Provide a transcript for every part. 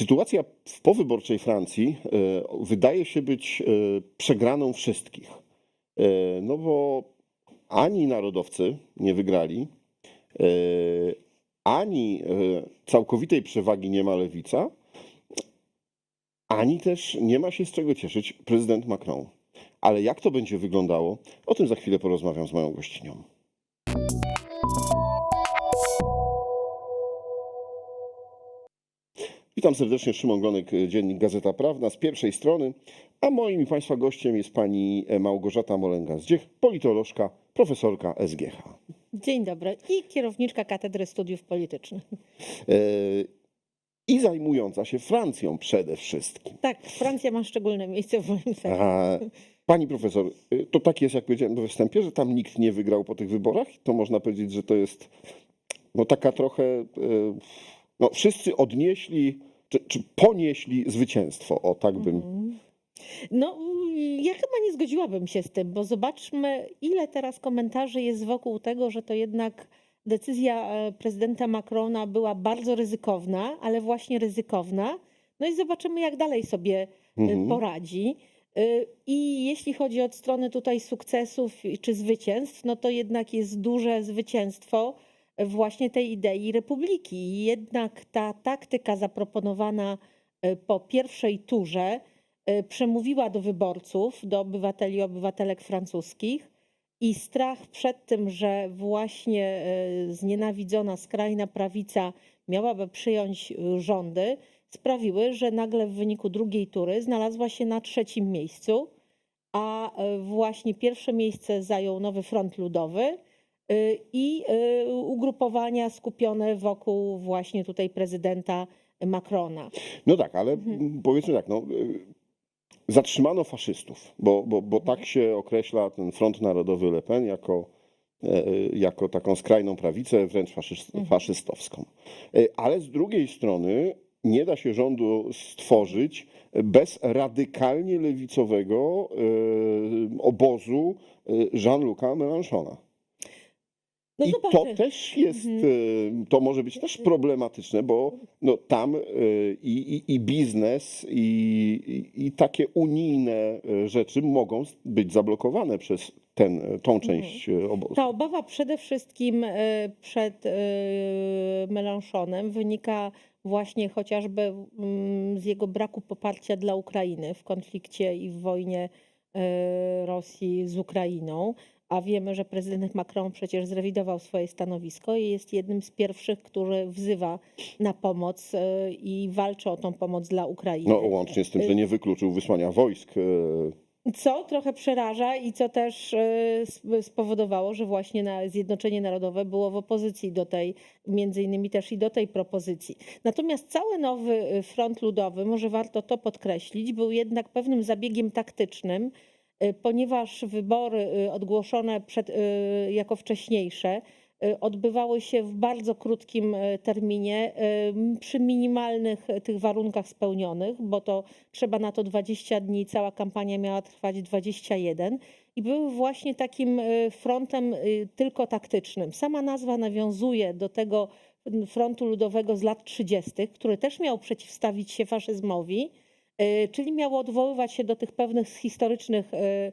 Sytuacja w powyborczej Francji e, wydaje się być e, przegraną wszystkich. E, No bo ani narodowcy nie wygrali, ani całkowitej przewagi nie ma lewica, ani też nie ma się z czego cieszyć prezydent Macron. Ale jak to będzie wyglądało, o tym za chwilę porozmawiam z moją gościnią. Witam serdecznie, Szymon Glonek, Dziennik Gazeta Prawna z pierwszej strony, a moim i Państwa gościem jest pani Małgorzata Molenga-Zdziech, politolożka, profesorka SGH. Dzień dobry i kierowniczka Katedry Studiów Politycznych. E, I zajmująca się Francją przede wszystkim. Tak, Francja ma szczególne miejsce w moim sercu. Pani profesor, to tak jest, jak powiedziałem we wstępie, że tam nikt nie wygrał po tych wyborach? To można powiedzieć, że to jest no taka trochę, no wszyscy odnieśli, czy, czy ponieśli zwycięstwo, o tak bym Mhm. No, mm, ja chyba nie zgodziłabym się z tym, bo zobaczmy, ile teraz komentarzy jest wokół tego, że to jednak decyzja e, prezydenta Macrona była bardzo ryzykowna, ale właśnie ryzykowna. No i zobaczymy, jak dalej sobie e, Mhm. poradzi. E, I jeśli chodzi od strony tutaj sukcesów czy zwycięstw, no to jednak jest duże zwycięstwo właśnie tej idei republiki. Jednak ta taktyka zaproponowana e, po pierwszej turze e, przemówiła do wyborców, do obywateli i obywatelek francuskich. I strach przed tym, że właśnie e, znienawidzona skrajna prawica miałaby przyjąć rządy, sprawiły, że nagle w wyniku drugiej tury znalazła się na trzecim miejscu, a właśnie pierwsze miejsce zajął Nowy Front Ludowy i e, ugrupowania skupione wokół właśnie tutaj prezydenta Macrona. No tak, ale Mhm. powiedzmy tak, no, y, zatrzymano faszystów, bo, bo, bo Mhm. tak się określa ten Front Narodowy Le Pen jako, e, jako taką skrajną prawicę, wręcz faszyst, Mhm. faszystowską. E, Ale z drugiej strony nie da się rządu stworzyć bez radykalnie lewicowego e, obozu e, Jean-Luc'a Mélenchona. No I to też jest, Mhm. e, to może być też problematyczne, bo no, tam e, i, i, i biznes, i, i, takie unijne e, rzeczy mogą być zablokowane przez ten, tą część e, obozu. Ta obawa przede wszystkim przed Melanchonem wynika właśnie chociażby mm, z jego braku poparcia dla Ukrainy w konflikcie i w wojnie Rosji z Ukrainą. A wiemy, że prezydent Macron przecież zrewidował swoje stanowisko i jest jednym z pierwszych, który wzywa na pomoc e, i walczy o tą pomoc dla Ukrainy. No, łącznie z tym, że nie wykluczył wysłania wojsk. e, Co trochę przeraża i co też e, sp- spowodowało, że właśnie na Zjednoczenie Narodowe było w opozycji do tej, między innymi też i do tej propozycji. Natomiast cały nowy front ludowy, może warto to podkreślić, był jednak pewnym zabiegiem taktycznym, ponieważ wybory e, ogłoszone przed, e, jako wcześniejsze odbywały się w bardzo krótkim terminie, przy minimalnych tych warunkach spełnionych, bo to trzeba na to 20 dni, cała kampania miała trwać 21 i były właśnie takim frontem tylko taktycznym. Sama nazwa nawiązuje do tego frontu ludowego z lat 30., który też miał przeciwstawić się faszyzmowi, czyli miał odwoływać się do tych pewnych historycznych e,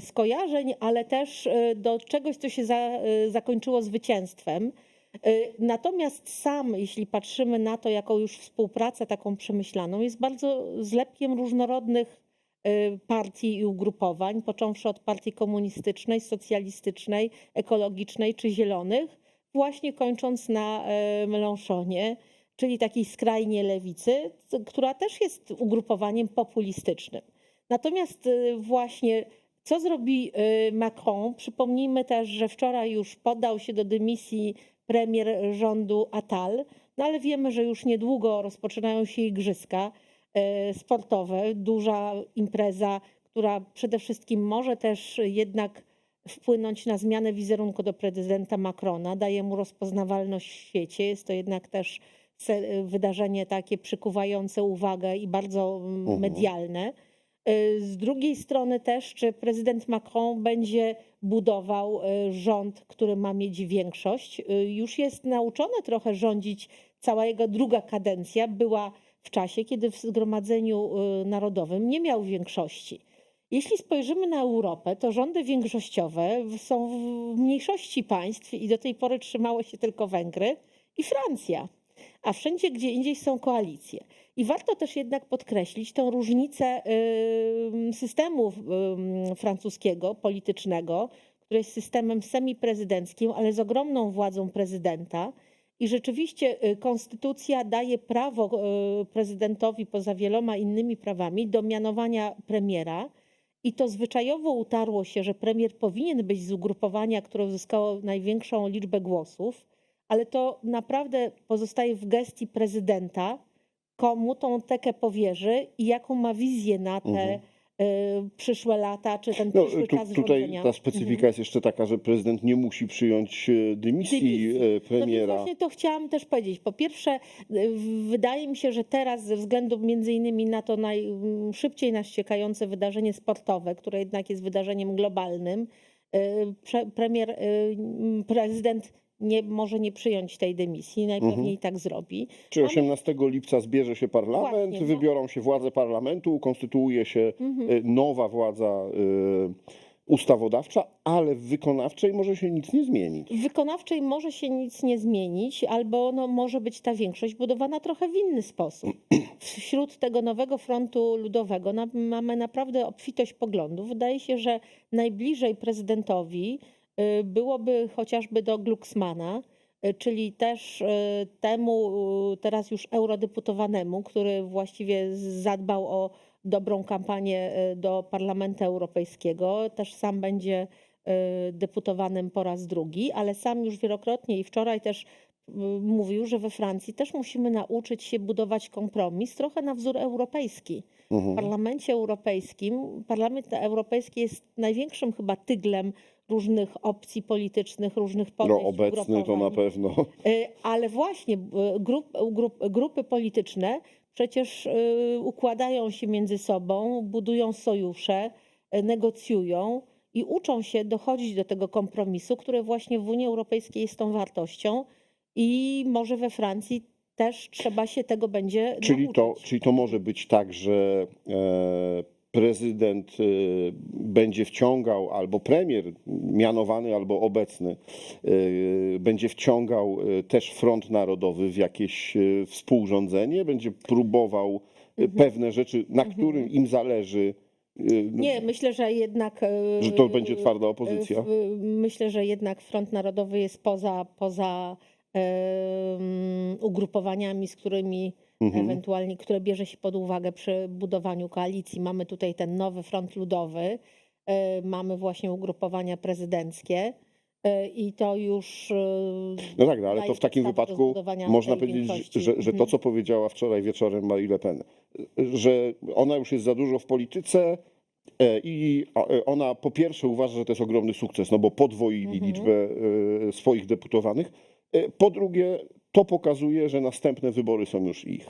skojarzeń, ale też e, do czegoś, co się za, e, zakończyło zwycięstwem. E, Natomiast sam, jeśli patrzymy na to jako już współpracę taką przemyślaną, jest bardzo zlepkiem różnorodnych e, partii i ugrupowań, począwszy od partii komunistycznej, socjalistycznej, ekologicznej czy zielonych, właśnie kończąc na e, Melanchonie, czyli takiej skrajnie lewicy, która też jest ugrupowaniem populistycznym. Natomiast e, właśnie co zrobi e, Macron? Przypomnijmy też, że wczoraj już poddał się do dymisji premier rządu Attal, no ale wiemy, że już niedługo rozpoczynają się igrzyska e, sportowe, duża impreza, która przede wszystkim może też jednak wpłynąć na zmianę wizerunku do prezydenta Macrona, daje mu rozpoznawalność w świecie. Jest to jednak też wydarzenie takie przykuwające uwagę i bardzo mm, Mhm. medialne. Y, Z drugiej strony też, czy prezydent Macron będzie budował y, rząd, który ma mieć większość. Y, Już jest nauczony trochę rządzić, cała jego druga kadencja była w czasie, kiedy w Zgromadzeniu Narodowym nie miał większości. Jeśli spojrzymy na Europę, to rządy większościowe są w mniejszości państw i do tej pory trzymały się tylko Węgry i Francja, a wszędzie gdzie indziej są koalicje. I warto też jednak podkreślić tą różnicę systemu francuskiego, politycznego, który jest systemem semiprezydenckim, ale z ogromną władzą prezydenta. I rzeczywiście y, konstytucja daje prawo y, prezydentowi poza wieloma innymi prawami do mianowania premiera. I to zwyczajowo utarło się, że premier powinien być z ugrupowania, które uzyskało największą liczbę głosów, ale to naprawdę pozostaje w gestii prezydenta, komu tą tekę powierzy i jaką ma wizję na te Mhm. y, przyszłe lata, czy ten No, przyszły tu, czas tutaj rządzenia. ta specyfika Mhm. jest jeszcze taka, że prezydent nie musi przyjąć e, dymisji Dymisji. e, No premiera. właśnie to chciałam też powiedzieć. Po pierwsze, y, wydaje mi się, że teraz ze względu między innymi na to najszybciej nas ciekające wydarzenie sportowe, które jednak jest wydarzeniem globalnym, premier, prezydent nie, może nie przyjąć tej dymisji, najpewniej tak zrobi. Czy mamy- 18 lipca zbierze się parlament, Właśnie, no. wybiorą się władze parlamentu, ukonstytuuje się Mhm. e, nowa władza e, ustawodawcza, ale w wykonawczej może się nic nie zmienić. W wykonawczej może się nic nie zmienić, albo no, może być ta większość budowana trochę w inny sposób. Wśród tego nowego frontu ludowego na, mamy naprawdę obfitość poglądów. Wydaje się, że najbliżej prezydentowi y, byłoby chociażby do Glucksmana, y, czyli też y, temu y, teraz już eurodeputowanemu, który właściwie zadbał o dobrą kampanię y, do Parlamentu Europejskiego. Też sam będzie y, deputowanym po raz drugi, ale sam już wielokrotnie i wczoraj też y, mówił, że we Francji też musimy nauczyć się budować kompromis trochę na wzór europejski. W Mhm. Parlamencie Europejskim, Parlament Europejski jest największym chyba tyglem różnych opcji politycznych, różnych No podejść, obecny to na pewno. Y, Ale właśnie grup, grup, grupy polityczne przecież y, układają się między sobą, budują sojusze, y, negocjują i uczą się dochodzić do tego kompromisu, który właśnie w Unii Europejskiej jest tą wartością i może we Francji też trzeba się tego będzie Czyli to, nauczyć. czyli to może być tak, że e, prezydent e, będzie wciągał, albo premier mianowany, albo obecny, e, będzie wciągał e, też Front Narodowy w jakieś współrządzenie, będzie próbował Mhm. pewne rzeczy, na którym im zależy. e, Nie, myślę, że jednak. y, Że to będzie twarda y, opozycja? Myślę, że jednak Front Narodowy jest poza, poza em, ugrupowaniami, z którymi Mhm. ewentualnie, które bierze się pod uwagę przy budowaniu koalicji. Mamy tutaj ten nowy Front Ludowy, e, mamy właśnie ugrupowania prezydenckie e, i to już. e, No tak, no, ale to w takim wypadku można powiedzieć, większości. że, że to, Mhm. co powiedziała wczoraj wieczorem Marie Le Pen, że ona już jest za dużo w polityce i ona po pierwsze uważa, że to jest ogromny sukces, no bo podwoili Mhm. liczbę swoich deputowanych. Po drugie, to pokazuje, że następne wybory są już ich.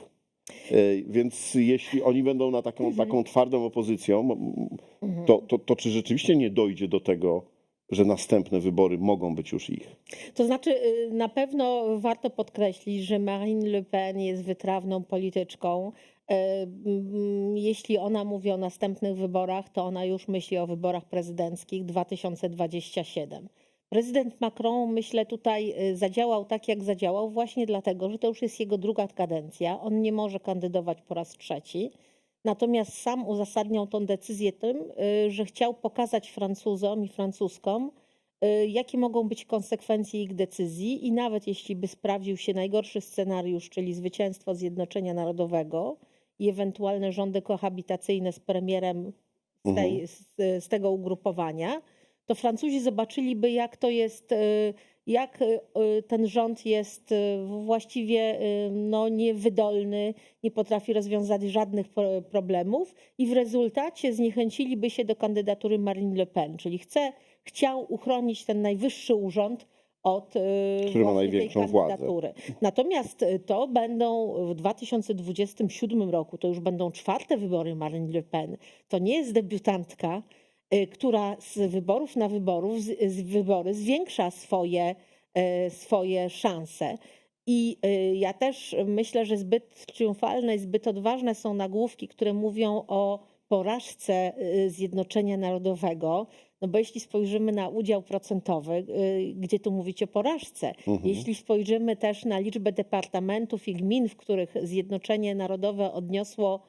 E, Więc jeśli oni będą na taką, Mhm. taką twardą opozycją, m, Mhm. to, to, to czy rzeczywiście nie dojdzie do tego, że następne wybory mogą być już ich? To znaczy, y, na pewno warto podkreślić, że Marine Le Pen jest wytrawną polityczką. Mm, Jeśli ona mówi o następnych wyborach, to ona już myśli o wyborach prezydenckich 2027. Prezydent Macron, myślę, tutaj y, zadziałał tak, jak zadziałał, właśnie dlatego, że to już jest jego druga kadencja. On nie może kandydować po raz trzeci. Natomiast sam uzasadniał tą decyzję tym, y, że chciał pokazać Francuzom i Francuskom, y, jakie mogą być konsekwencje ich decyzji i nawet jeśli by sprawdził się najgorszy scenariusz, czyli zwycięstwo Zjednoczenia Narodowego i ewentualne rządy kohabitacyjne z premierem z, tej, Mhm. z, z tego ugrupowania, to Francuzi zobaczyliby, jak to jest, y, jak y, y, ten rząd jest właściwie no, niewydolny, nie potrafi rozwiązać żadnych pro- problemów i w rezultacie zniechęciliby się do kandydatury Marine Le Pen, czyli chce, chciał uchronić ten najwyższy urząd od Który ma największą władzę. kandydatury. Natomiast to będą w 2027 roku, to już będą czwarte wybory Marine Le Pen. To nie jest debiutantka, która z wyborów na wyborów, z, wybory zwiększa swoje, y, swoje szanse. I y, ja też myślę, że zbyt triumfalne i zbyt odważne są nagłówki, które mówią o porażce y, Zjednoczenia Narodowego. No bo jeśli spojrzymy na udział procentowy, y, gdzie tu mówić o porażce? Mhm. Jeśli spojrzymy też na liczbę departamentów i gmin, w których Zjednoczenie Narodowe odniosło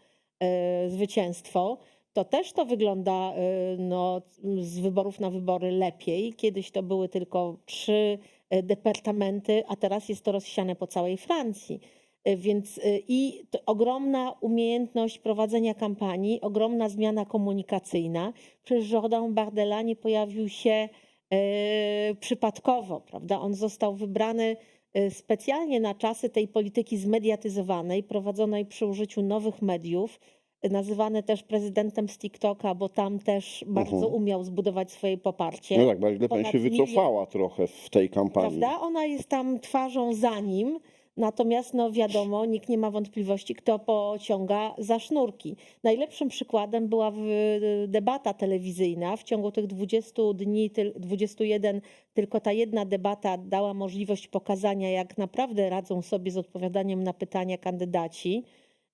zwycięstwo, to też to wygląda e, no, z wyborów na wybory lepiej. Kiedyś to były tylko trzy e, departamenty, a teraz jest to rozsiane po całej Francji. E, Więc i ogromna umiejętność prowadzenia kampanii, ogromna zmiana komunikacyjna. Przecież Jordan Bardella nie pojawił się przypadkowo, prawda? On został wybrany specjalnie na czasy tej polityki zmediatyzowanej, prowadzonej przy użyciu nowych mediów, nazywany też prezydentem z TikToka, bo tam też bardzo Mhm. umiał zbudować swoje poparcie. No tak, Marine Le Pen się milion- wycofała trochę w tej kampanii. Prawda? Ona jest tam twarzą za nim, natomiast no wiadomo, nikt nie ma wątpliwości, kto pociąga za sznurki. Najlepszym przykładem była w- debata telewizyjna. W ciągu tych 20 dni, tyl- 21, tylko ta jedna debata dała możliwość pokazania, jak naprawdę radzą sobie z odpowiadaniem na pytania kandydaci.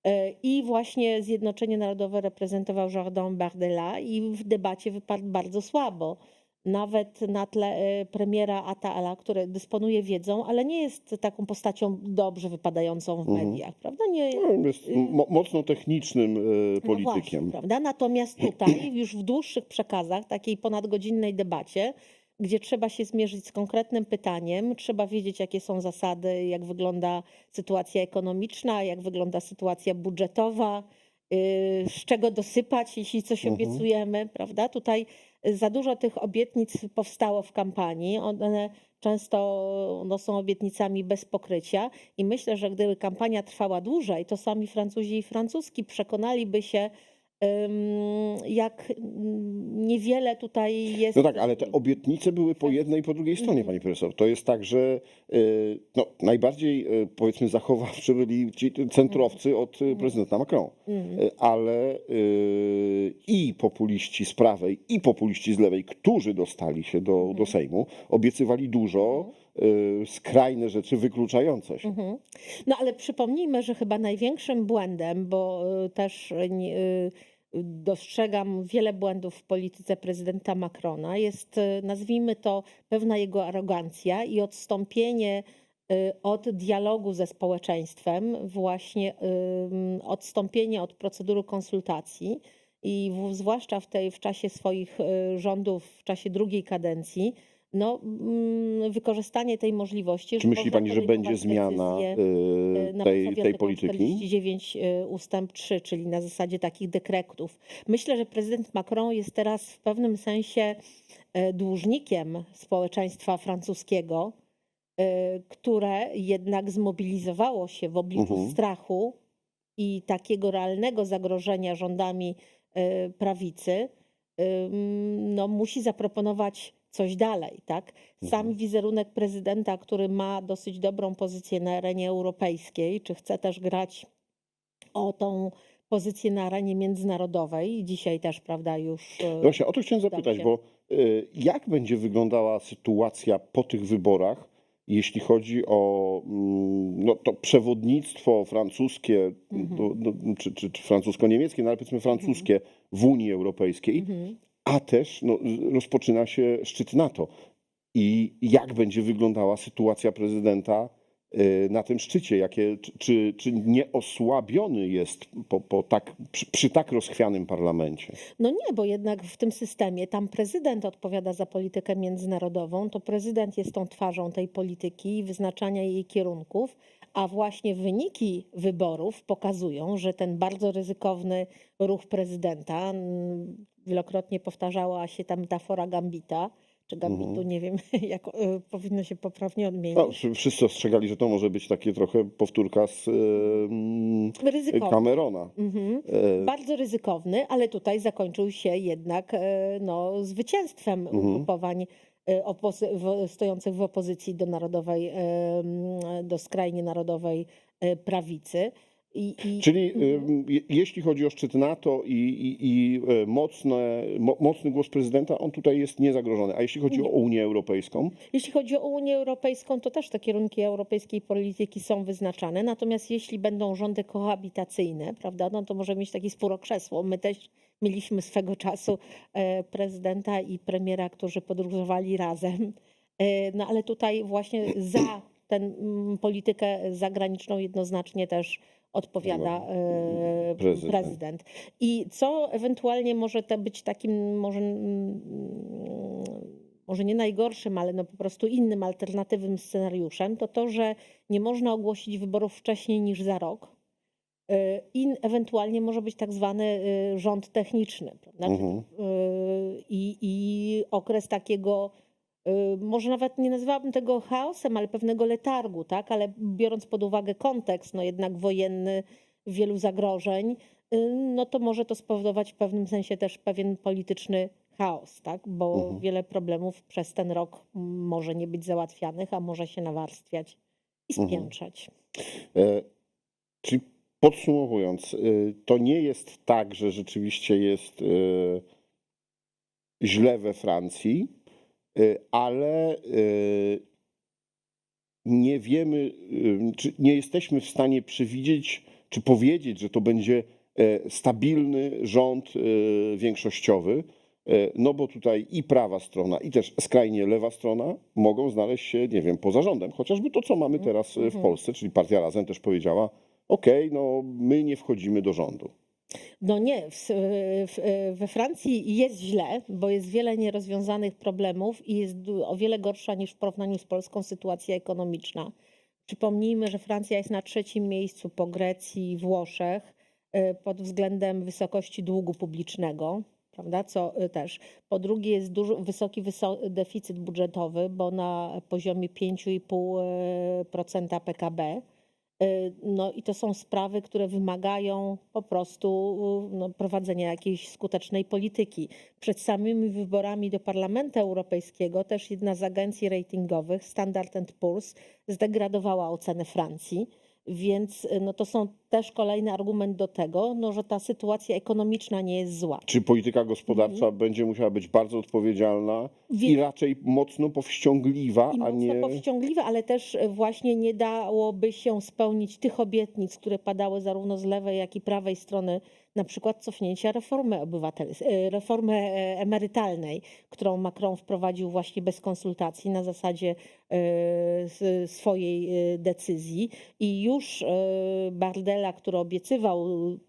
E, I właśnie Zjednoczenie Narodowe reprezentował Jordan Bardella i w debacie wypadł bardzo słabo. Nawet na tle e, premiera Atala, który dysponuje wiedzą, ale nie jest taką postacią dobrze wypadającą w Mhm. mediach, prawda? Nie, No, jest mo- mocno technicznym e, no politykiem. właśnie, prawda? Natomiast tutaj już w dłuższych przekazach, takiej ponadgodzinnej debacie, gdzie trzeba się zmierzyć z konkretnym pytaniem, trzeba wiedzieć, jakie są zasady, jak wygląda sytuacja ekonomiczna, jak wygląda sytuacja budżetowa, yy, z czego dosypać, jeśli coś Mhm. obiecujemy, prawda? Tutaj za dużo tych obietnic powstało w kampanii. One często no, są obietnicami bez pokrycia i myślę, że gdyby kampania trwała dłużej, to sami Francuzi i Francuski przekonaliby się, jak niewiele tutaj jest. No tak, ale te obietnice były po jednej i po drugiej stronie, Mhm. pani profesor. To jest tak, że y, no, najbardziej y, powiedzmy zachowawczy byli ci centrowcy od y, prezydenta Macron. Y, Ale i populiści z prawej, i populiści z lewej, którzy dostali się do, Mhm. do Sejmu, obiecywali dużo, skrajne rzeczy wykluczające się. Mhm. No ale przypomnijmy, że chyba największym błędem, bo też nie- dostrzegam wiele błędów w polityce prezydenta Macrona, jest, y, nazwijmy to, pewna jego arogancja i odstąpienie y, od dialogu ze społeczeństwem, właśnie odstąpienie od procedury konsultacji i zwłaszcza w, tej, w czasie swoich y, rządów, w czasie drugiej kadencji, no, mm, wykorzystanie tej możliwości. Czy myśli pani, że będzie zmiana y, na tej, tej polityki? 49 y, ustęp 3, czyli na zasadzie takich dekretów. Myślę, że prezydent Macron jest teraz w pewnym sensie y, dłużnikiem społeczeństwa francuskiego, które jednak zmobilizowało się w obliczu Mhm. strachu i takiego realnego zagrożenia rządami prawicy, no, musi zaproponować coś dalej, tak? Sam Mhm. wizerunek prezydenta, który ma dosyć dobrą pozycję na arenie europejskiej, czy chce też grać o tą pozycję na arenie międzynarodowej, dzisiaj też, prawda, już... y, Właśnie o to chciałem zapytać, bo y, jak będzie wyglądała sytuacja po tych wyborach, jeśli chodzi o mm, no, to przewodnictwo francuskie, Mhm. no, no, czy, czy, czy francusko-niemieckie, no, ale powiedzmy francuskie w Unii Europejskiej, Mhm. A też no, rozpoczyna się szczyt NATO. I jak będzie wyglądała sytuacja prezydenta y, na tym szczycie? Jakie, czy, czy, nie osłabiony jest po, po tak, przy, przy tak rozchwianym parlamencie? No nie, bo jednak w tym systemie tam prezydent odpowiada za politykę międzynarodową, to prezydent jest tą twarzą tej polityki i wyznaczania jej kierunków, a właśnie wyniki wyborów pokazują, że ten bardzo ryzykowny ruch prezydenta, wielokrotnie powtarzała się ta metafora gambita, czy gambitu, Mhm. nie wiem, jak y, powinno się poprawnie odmienić. No, wszy- wszyscy ostrzegali, że to może być takie trochę powtórka z Ryzykowny. Camerona. Mhm. E, Bardzo ryzykowny, ale tutaj zakończył się jednak e, no, zwycięstwem Mhm. ugrupowań e, w, stojących w opozycji do narodowej, e, do skrajnie narodowej e, prawicy. I, i, Czyli je- jeśli chodzi o szczyt NATO i, i, i e, mocne, mo, mocny głos prezydenta, on tutaj jest niezagrożony. A jeśli chodzi Nie. o Unię Europejską, Jeśli chodzi o Unię Europejską, to też te kierunki europejskiej polityki są wyznaczane. Natomiast jeśli będą rządy kohabitacyjne, prawda, no to może mieć taki spór o krzesło. My też mieliśmy swego czasu e, prezydenta i premiera, którzy podróżowali razem. E, No ale tutaj właśnie za tę politykę zagraniczną jednoznacznie też odpowiada e, Prezydent. prezydent. I co ewentualnie może to być takim może, mm, może nie najgorszym, ale no po prostu innym alternatywnym scenariuszem, to to, że nie można ogłosić wyborów wcześniej niż za rok. Y, I ewentualnie może być tak zwany y, rząd techniczny. Prawda? Mhm. I, I okres takiego, może nawet nie nazywałabym tego chaosem, ale pewnego letargu, tak? ale biorąc pod uwagę kontekst, no jednak wojenny, wielu zagrożeń, y, no to może to spowodować w pewnym sensie też pewien polityczny chaos, tak? bo Mhm. wiele problemów przez ten rok może nie być załatwianych, a może się nawarstwiać i Mhm. spiętrzać. E, Czyli podsumowując, y, to nie jest tak, że rzeczywiście jest y, źle we Francji, y, ale y, nie wiemy, y, czy nie jesteśmy w stanie przewidzieć, czy powiedzieć, że to będzie e, stabilny rząd y, większościowy. E, No bo tutaj i prawa strona, i też skrajnie lewa strona mogą znaleźć się, nie wiem, poza rządem. Chociażby to, co mamy teraz e, w Mhm. Polsce, czyli Partia Razem też powiedziała, okej, no my nie wchodzimy do rządu. No nie, w, w, we Francji jest źle, bo jest wiele nierozwiązanych problemów i jest o wiele gorsza niż w porównaniu z Polską sytuacja ekonomiczna. Przypomnijmy, że Francja jest na trzecim miejscu po Grecji i Włoszech y, pod względem wysokości długu publicznego. Prawda? Co y, też. Po drugie, jest wysoki wyso- deficyt budżetowy, bo na poziomie 5,5% PKB. Y, No i to są sprawy, które wymagają po prostu y, no, prowadzenia jakiejś skutecznej polityki. Przed samymi wyborami do Parlamentu Europejskiego też jedna z agencji ratingowych, Standard Poor's, zdegradowała ocenę Francji. Więc y, no, to są też kolejny argument do tego, no, że ta sytuacja ekonomiczna nie jest zła. Czy polityka gospodarcza będzie musiała być bardzo odpowiedzialna i Wie- raczej mocno powściągliwa, I a mocno nie... powściągliwe, ale też e, właśnie nie dałoby się spełnić tych obietnic, które padały zarówno z lewej, jak i prawej strony, na przykład cofnięcia reformy obywatelskiej, reformy e, emerytalnej, którą Macron wprowadził właśnie bez konsultacji na zasadzie s- swojej e, decyzji. I już Bardella, który obiecywał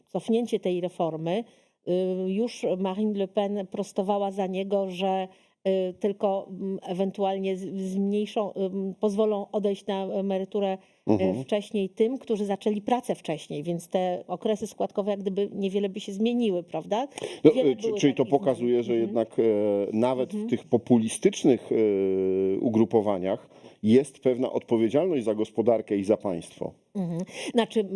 cofnięcie tej reformy, y, już Marine Le Pen prostowała za niego, że y, tylko mm, ewentualnie zmniejszą, pozwolą odejść na emeryturę y, Mhm. wcześniej tym, którzy zaczęli pracę wcześniej, więc te okresy składkowe jak gdyby niewiele by się zmieniły, prawda? No, e, czyli to pokazuje, zmian. że Mhm. jednak e, nawet Mhm. w tych populistycznych e, ugrupowaniach jest pewna odpowiedzialność za gospodarkę i za państwo. Mhm. Znaczy,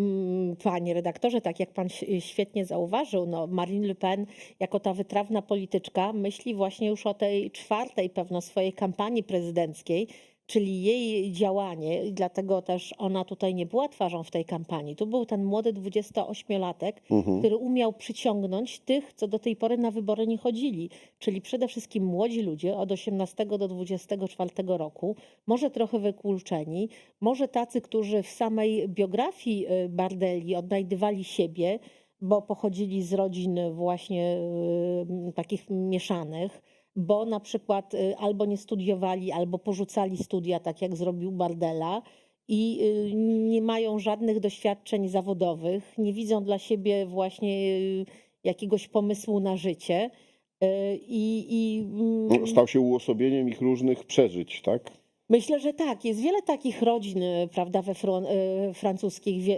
panie redaktorze, tak jak pan świetnie zauważył, no Marine Le Pen jako ta wytrawna polityczka myśli właśnie już o tej czwartej pewno swojej kampanii prezydenckiej, czyli jej działanie i dlatego też ona tutaj nie była twarzą w tej kampanii. Tu był ten młody 28-latek, Mhm. który umiał przyciągnąć tych, co do tej pory na wybory nie chodzili, czyli przede wszystkim młodzi ludzie od 18 do 24 roku, może trochę wykluczeni, może tacy, którzy w samej biografii y, Bardelli odnajdywali siebie, bo pochodzili z rodzin właśnie y, takich mieszanych, bo na przykład y, albo nie studiowali, albo porzucali studia, tak jak zrobił Bardella i y, nie mają żadnych doświadczeń zawodowych, nie widzą dla siebie właśnie y, jakiegoś pomysłu na życie. I, i mm, Stał się uosobieniem ich różnych przeżyć, tak? Myślę, że tak. Jest wiele takich rodzin, prawda, we fron, francuskich,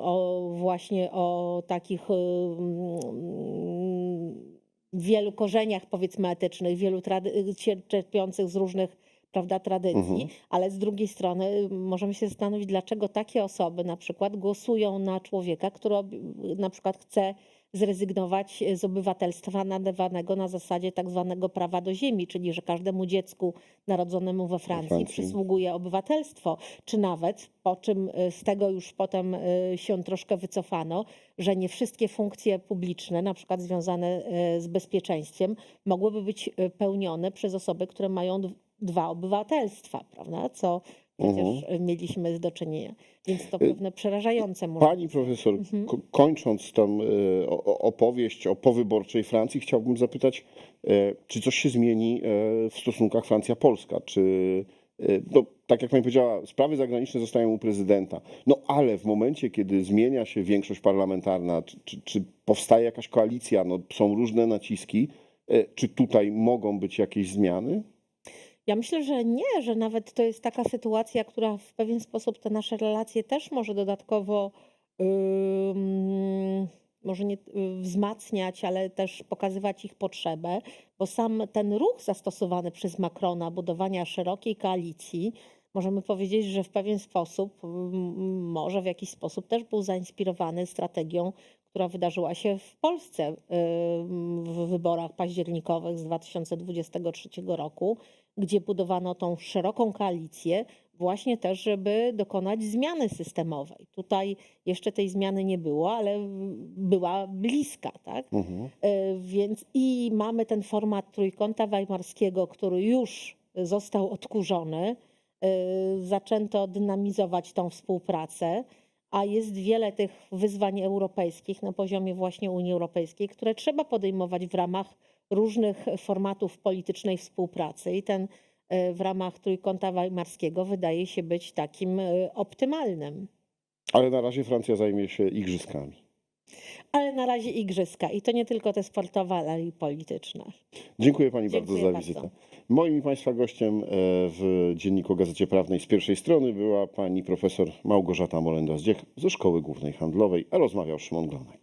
o, właśnie o takich mm, wielu korzeniach, powiedzmy, etycznych, wielu trady- cier- czerpiących z różnych, prawda, tradycji, Mhm. ale z drugiej strony y, możemy się zastanowić, dlaczego takie osoby na przykład głosują na człowieka, który na przykład chce zrezygnować z obywatelstwa nadawanego na zasadzie tak zwanego prawa do ziemi, czyli że każdemu dziecku narodzonemu we Francji, Francji. przysługuje obywatelstwo, czy nawet, po czym y, z tego już potem y, się troszkę wycofano, że nie wszystkie funkcje publiczne, na przykład związane z bezpieczeństwem, mogłyby być pełnione przez osoby, które mają dwa obywatelstwa, prawda? Co przecież y, mieliśmy do czynienia. Więc to pewne przerażające może Pani profesor, Mhm. ko- kończąc tą e, opowieść o powyborczej Francji, chciałbym zapytać, e, czy coś się zmieni e, w stosunkach Francja-Polska? Czy, e, no, tak jak pani powiedziała, sprawy zagraniczne zostają u prezydenta, no ale w momencie, kiedy zmienia się większość parlamentarna, czy, czy, czy powstaje jakaś koalicja, no, są różne naciski, e, czy tutaj mogą być jakieś zmiany? Ja myślę, że nie, że nawet to jest taka sytuacja, która w pewien sposób te nasze relacje też może dodatkowo ym, może nie y, wzmacniać, ale też pokazywać ich potrzebę, bo sam ten ruch zastosowany przez Macrona budowania szerokiej koalicji, możemy powiedzieć, że w pewien sposób, może w jakiś sposób też był zainspirowany strategią, która wydarzyła się w Polsce ym, w wyborach październikowych z 2023 roku, gdzie budowano tą szeroką koalicję, właśnie też, żeby dokonać zmiany systemowej. Tutaj jeszcze tej zmiany nie było, ale była bliska, tak? Mhm. E, Więc i mamy ten format trójkąta weimarskiego, który już został odkurzony. E, Zaczęto dynamizować tą współpracę, a jest wiele tych wyzwań europejskich na poziomie właśnie Unii Europejskiej, które trzeba podejmować w ramach różnych formatów politycznej współpracy. I ten e, w ramach trójkąta weimarskiego wydaje się być takim e, optymalnym. Ale na razie Francja zajmie się igrzyskami. Ale na razie igrzyska i to nie tylko te sportowe, ale i polityczne. Dziękuję Pani bardzo Dziękuję za bardzo. wizytę. Moim i Państwa gościem e, w Dzienniku Gazecie Prawnej z pierwszej strony była pani profesor Małgorzata Molenda-Zdziech ze Szkoły Głównej Handlowej, a rozmawiał Szymon Glonek.